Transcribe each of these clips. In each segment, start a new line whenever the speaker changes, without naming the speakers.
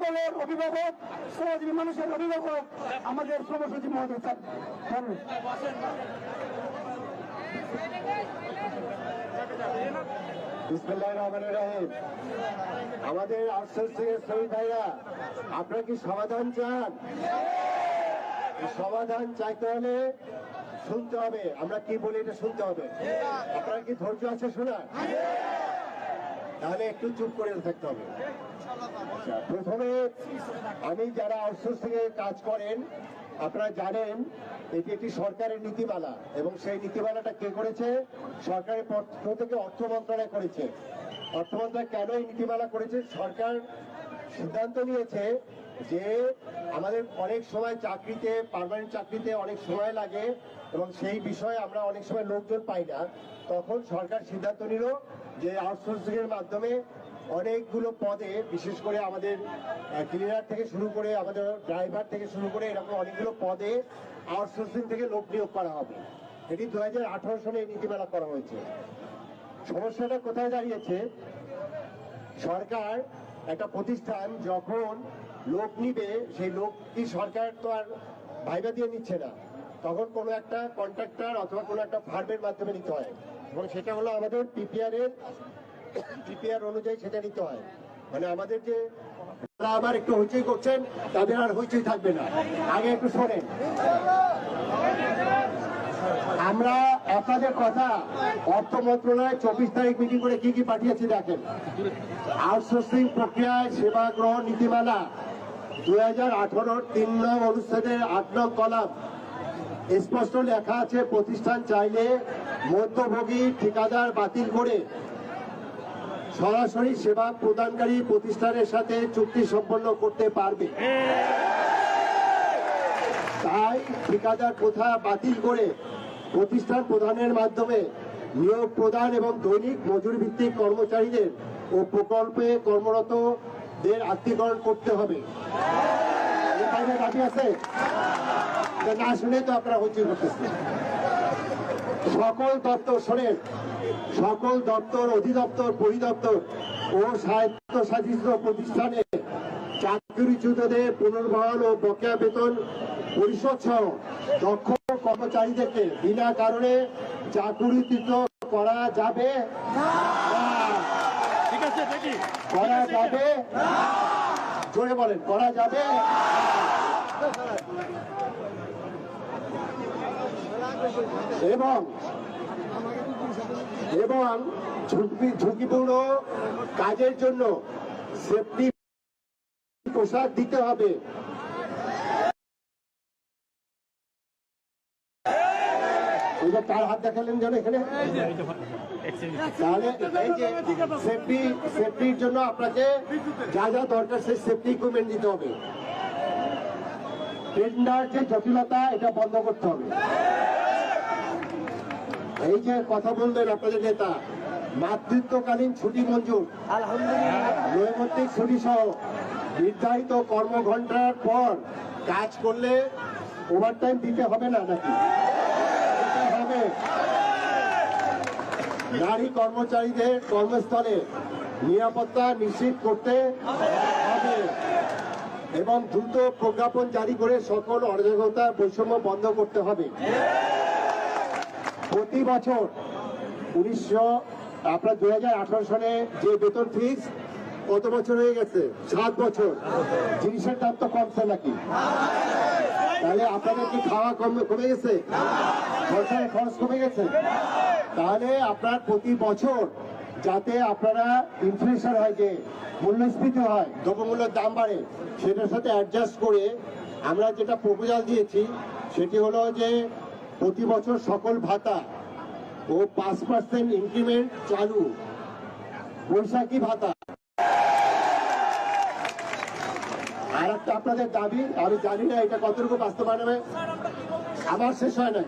সকলের অভিভাবক শ্রমজীবী মানুষের অভিভাবক আমাদের শ্রমসচিব মহোদয়
আমাদের আউটসোর্সিং এর শ্রমিক ভাইরা আপনারা কি সমাধান চান? সমাধান চাইতে হলে শুনতে হবে। আমরা কি বলি এটা শুনতে হবে। আপনার কি ধৈর্য আছে শোনা তাহলে একটু চুপ করে থাকতে হবে। আচ্ছা, প্রথমে আমি যারা আউটসোর্সিং এ কাজ করেন আপনারা জানেন এটি একটি সরকারের নীতিমালা এবং সেই নীতিমালাটা কে করেছে? সরকারের পক্ষ থেকে অর্থ মন্ত্রণালয় করেছে। অর্থ মন্ত্রণালয় কেন এই নীতিমালা করেছে? সরকার সিদ্ধান্ত নিয়েছে যে আমাদের অনেক সময় চাকরিতে পার্মানেন্ট চাকরিতে অনেক সময় লাগে এবং সেই বিষয়ে আমরা অনেক সময় লোকজন পাই না। তখন সরকার সিদ্ধান্ত নিল যে আউটসোর্সিং এর মাধ্যমে অনেকগুলো পদে, বিশেষ করে আমাদের ক্লিনার থেকে শুরু করে আমাদের ড্রাইভার থেকে শুরু করে এরকম অনেকগুলো পদে আউটসোর্সিং থেকে লোক নিয়োগ করা হবে। এটি দু হাজার আঠারো সালে এই নীতিমালা করা হয়েছে। সমস্যাটা কোথায় দাঁড়িয়েছে? সরকার একটা প্রতিষ্ঠান যখন লোক নিবে, সেই লোক কি সরকার তো আর ভাইবা দিয়ে নিচ্ছে না। তখন কোনো একটা কন্ট্রাক্টর অথবা কোনো একটা ফার্মের মাধ্যমে নিতে হয়। এবং সেটা হলো আমাদের পিপিআর এর পিপিআর অনুযায়ী সেটা নিতে হয়। মানে আমাদের যে আবার একটু হইচই করছেন, তাদের আর হইচই থাকবে না। আগে একটু শোনেন। আমরা আপনাদের কথা অর্থ চব্বিশ তারিখ মিটিং করে কি কি পাঠিয়েছি দেখেন। আউটসোর্সিং প্রক্রিয়ায় সেবা গ্রহণ নীতিমালা, দুই হাজার আঠারোর তিন নং অনুচ্ছেদের আট নং কলাম। স্পষ্ট লেখা আছে, প্রতিষ্ঠান চাইলে মধ্যভোগী ঠিকাদার বাতিল করে সরাসরি সেবা প্রদানকারী প্রতিষ্ঠানের সাথে চুক্তি সম্পন্ন করতে পারবে। তাই ঠিকাদার প্রথা বাতিল করে প্রতিষ্ঠান প্রদানের মাধ্যমে নিয়োগ প্রদান এবং দৈনিক মজুরি ভিত্তিক কর্মচারীদের ও প্রকল্পে কর্মরতদের আত্মীকরণ করতে হবে। আছে? না শুনে তো আপনারা হচ্ছে সকল দপ্তর শোনেন সকল দপ্তর অধিদপ্তর পরিদপ্তর ও স্বায়ত্তশাসিত প্রতিষ্ঠানে চাকরিচ্যুতদের পুনর্বহন ও বকেয়া বেতন পরিশোধ সহ দক্ষ কর্মচারীদেরকে বিনা কারণে চাকরিচ্যুত করা যাবে। করা যাবে জোরে বলেন করা যাবে এবং এবং ঝুঁকি, ঝুঁকিপূর্ণ কাজের জন্য সেফটি পোশাক দিতে হবে। কার হাত দেখালেন যেন এখানে? তাহলে সেফটি সেফটির জন্য আপনাকে যা যা দরকার সেই সেফটি ইকুইপমেন্ট দিতে হবে। টেন্ডার যে জটিলতা, এটা বন্ধ করতে হবে। এই যে কথা বললেন আপনাদের নেতা মাতৃত্বকালীন ছুটি মঞ্জুর। নৈমিত্তিক ছুটি সহ নির্ধারিত কর্মঘণ্টার পর কাজ করলে ওভারটাইম দিতে হবে না নাকি? হবে। নারী কর্মচারীদের কর্মস্থলে নিরাপত্তা নিশ্চিত করতে হবে এবং দ্রুত প্রজ্ঞাপন জারি করে সকল অরাজকতা বৈষম্য বন্ধ করতে হবে। প্রতি বছর উনিশশো, আপনার দু হাজার আঠারো সালে যে বেতন ফিক্স কত বছর হয়ে গেছে? সাত বছর। জিনিসের দাম তো কমছে নাকি? তাহলে আপনাদের কি খাওয়া কমে গেছে? সরকারের খরচ কমে গেছে? তাহলে আপনার প্রতি বছর যাতে আপনারা ইনফ্লেশন হয় যে, মূল্যস্ফীতি হয়, দ্রব্যমূল্যের দাম বাড়ে, সেটার সাথে অ্যাডজাস্ট করে আমরা যেটা প্রপোজাল দিয়েছি, সেটি হলো যে প্রতি বছর সকল ভাতা ও পাঁচ পার্সেন্ট ইনক্রিমেন্ট চালু। বৈশাখী ভাতা। আর একটা আপনাদের দাবি আমি জানি না এটা কতটুকু বাস্তবায়ন হবে। আমার শেষ হয় না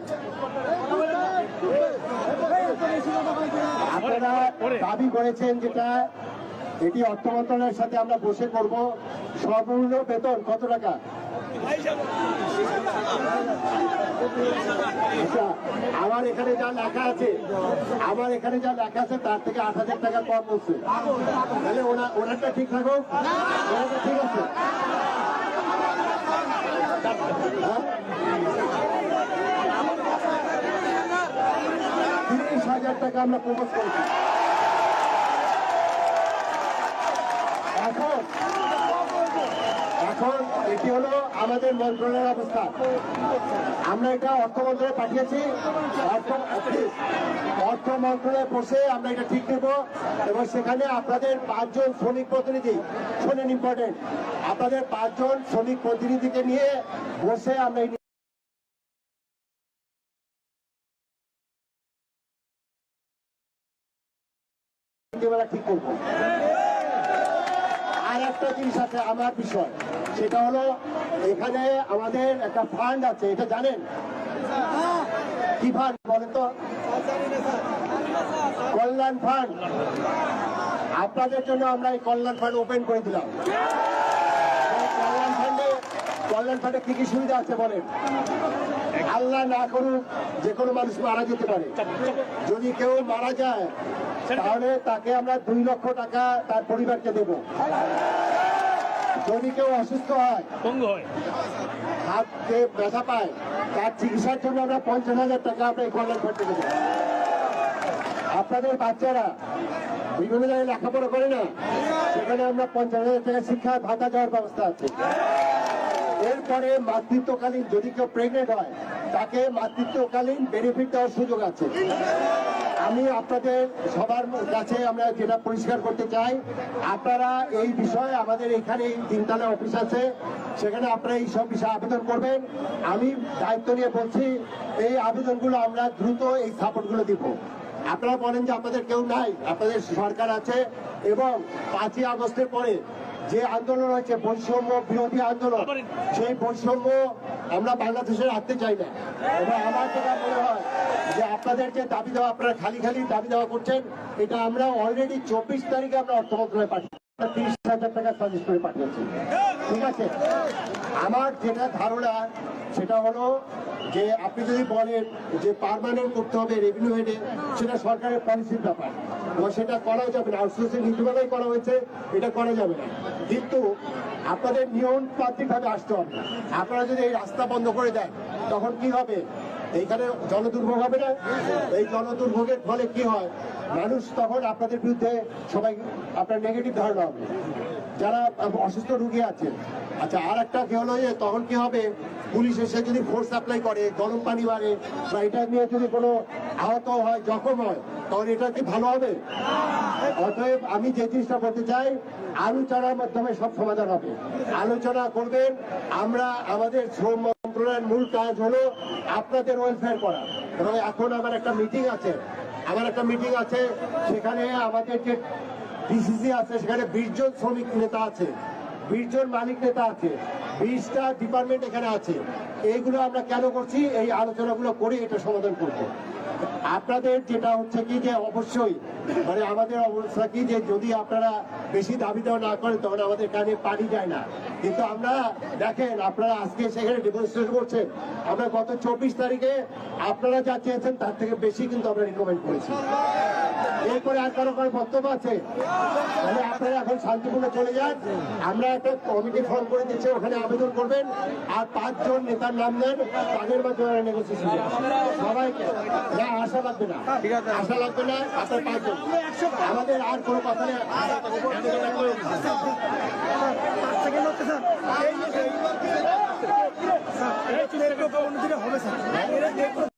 আপনারা দাবি করেছেন যেটা এটি অর্থ মন্ত্রণালয়ের সাথে আমরা বসে করব। সর্বনিম্ন বেতন কত টাকা? আচ্ছা, আমার এখানে যা লেখা আছে, আমার এখানে যা লেখা আছে, তার থেকে আট হাজার টাকা কম বলছে তাহলে ওনা ওনারটা ঠিক থাকো? ঠিক আছে? হ্যাঁ? তিরিশ হাজার টাকা আমরা প্রমোট করেছি। এখন এখন এটি হলো আমাদের মন্ত্রণালয়ের অবস্থা। আমরা এটা অর্থ মন্ত্রণালয়ে পাঠিয়েছি। অর্থ মন্ত্রণালয়ে বসে আমরা এটা ঠিক দেব এবং সেখানে আপনাদের পাঁচজন শ্রমিক প্রতিনিধি, শোনেন ইম্পর্টেন্ট আপনাদের পাঁচজন শ্রমিক প্রতিনিধিকে নিয়ে বসে আমরা ঠিক করব। আর একটা জিনিস আছে আমার বিষয়। সেটা হলো এখানে আমাদের একটা ফান্ড আছে, এটা জানেন? কি ফান্ড বলেন তো? কল্যাণ ফান্ড আপনাদের জন্য আমরা এই কল্যাণ ফান্ড ওপেন করে দিলাম। কল্যাণ ফান্ডে কল্যাণ ফান্ডে কি কি সুবিধা আছে বলেন? আল্লাহ না করুক যে কোনো মানুষ মারা যেতে পারে। যদি কেউ মারা যায় তাহলে তাকে আমরা দুই লক্ষ টাকা তার পরিবারকে দেব। যদি কেউ অসুস্থ হয় হাতে ব্যথা পায় তার চিকিৎসার জন্য আমরা পঞ্চাশ হাজার টাকা আমরা এই কল্যাণ ফান্ডে দেবো। আপনাদের বাচ্চারা বিভিন্ন জায়গায় লেখাপড়া করে না সেখানে আমরা পঞ্চাশ হাজার টাকা শিক্ষা ভাতা দেওয়ার ব্যবস্থা আছে। এরপরে মাতৃত্বকালীন যদি কেউ প্রেগনেন্ট হয়, তাকে মাতৃত্বকালীন বেনিফিট দেওয়ার সুযোগ আছে। আমি আপনাদের সবার কাছে আমরা যেটা পরিষ্কার করতে চাই, আপনারা এই বিষয়ে আমাদের এখানে তিনতলা অফিস আছে, সেখানে আপনারা এই সব বিষয়ে আবেদন করবেন। আমি দায়িত্ব নিয়ে বলছি, এই আবেদনগুলো আমরা দ্রুত এই সাপোর্টগুলো দিব। আপনারা বলেন যে আপনাদের কেউ নাই, আপনাদের সরকার আছে, এবং পাঁচই আগস্টের পরে যে আন্দোলন হয়েছে, বৈষম্য বিরোধী আন্দোলন, সেই বৈষম্য আমরা বাংলাদেশে রাখতে চাই না। এবং আমার যেটা মনে হয় যে আপনাদের যে দাবি দেওয়া, আপনারা খালি খালি দাবি দেওয়া করছেন, এটা আমরা অলরেডি চব্বিশ তারিখে আমরা অর্থ মন্ত্রণালয়ে পাঠিয়েছি। তিরিশ হাজার টাকা সাজেস্ট করে পাঠিয়েছি। ঠিক আছে? আমার যেটা ধারণা, সেটা হলো যে আপনি যদি বলেন যে পার্মানেন্ট করতে হবে রেভিনিউ হেডে সেটা সরকারের পলিসির ব্যাপার। এবং সেটা করা যাবে না। আউটসোর্সিং নীতিমালাই করা হয়েছে, এটা করা যাবে না। কিন্তু আপনাদের নিয়ম ভাবে আসতে হবে। আপনারা যদি এই রাস্তা বন্ধ করে দেন, তখন কি হবে? এইখানে জনদুর্ভোগ হবে না? এই জনদুর্ভোগের ফলে কি হয়? মানুষ তখন আপনাদের বিরুদ্ধে সবাই আপনার নেগেটিভ ধারণা হবে। যারা অসুস্থ রুগী আছে আচ্ছা আর একটা কি হলো যে তখন কি হবে? পুলিশ এসে যদি ফোর্স অ্যাপ্লাই করে, গরম পানি মারে বা এটা নিয়ে যদি কোনো আহত হয়, জখম হয় তখন এটা কি ভালো হবে? অতএব আমি যে জিনিসটা বলতে চাই, আলোচনার মাধ্যমে সব সমাধান হবে। আলোচনা করবেন, আমরা আমাদের শ্রম মন্ত্রণালয়ের মূল কাজ হলো আপনাদের ওয়েলফেয়ার করা। এবং এখন আমার একটা মিটিং আছে। আমার একটা মিটিং আছে, সেখানে আমাদের যে ডিসিসি আছে, সেখানে বিশ জন শ্রমিক নেতা আছে। বিশ জন মালিক নেতা আছে, বিশটা ডিপার্টমেন্ট এখানে আছে। এইগুলো আমরা কেন করছি? এই আলোচনাগুলো করে এটা সমাধান করব। আপনাদের যেটা হচ্ছে কি যে অবশ্যই মানে আমাদের অবস্থা কি যে যদি আপনারা বেশি দাবি দেওয়া না করেন, তখন আমাদের কানে পানি যায় না। কিন্তু আমরা দেখেন, আপনারা আজকে সেখানে ডেমনস্ট্রেট করছেন। আমরা গত চব্বিশ তারিখে আপনারা যা চেয়েছেন, তার থেকে বেশি কিন্তু আমরা রিকমেন্ড করেছি। এরপরে আর কারও কারও বক্তব্য আছে তাহলে আপনারা এখন শান্তিপূর্ণ চলে যান আমরা একটা কমিটি ফর্ম করে দিচ্ছি ওখানে আবেদন করবেন আর পাঁচজন নেতার নাম দেন তাদের মাধ্যমে নেগোসিয়েশন সবাইকে না আশা লাগবে না আশা লাগবে না আপনার পাঁচজন আমাদের আর কোনো কথা নেই
হবে স্যার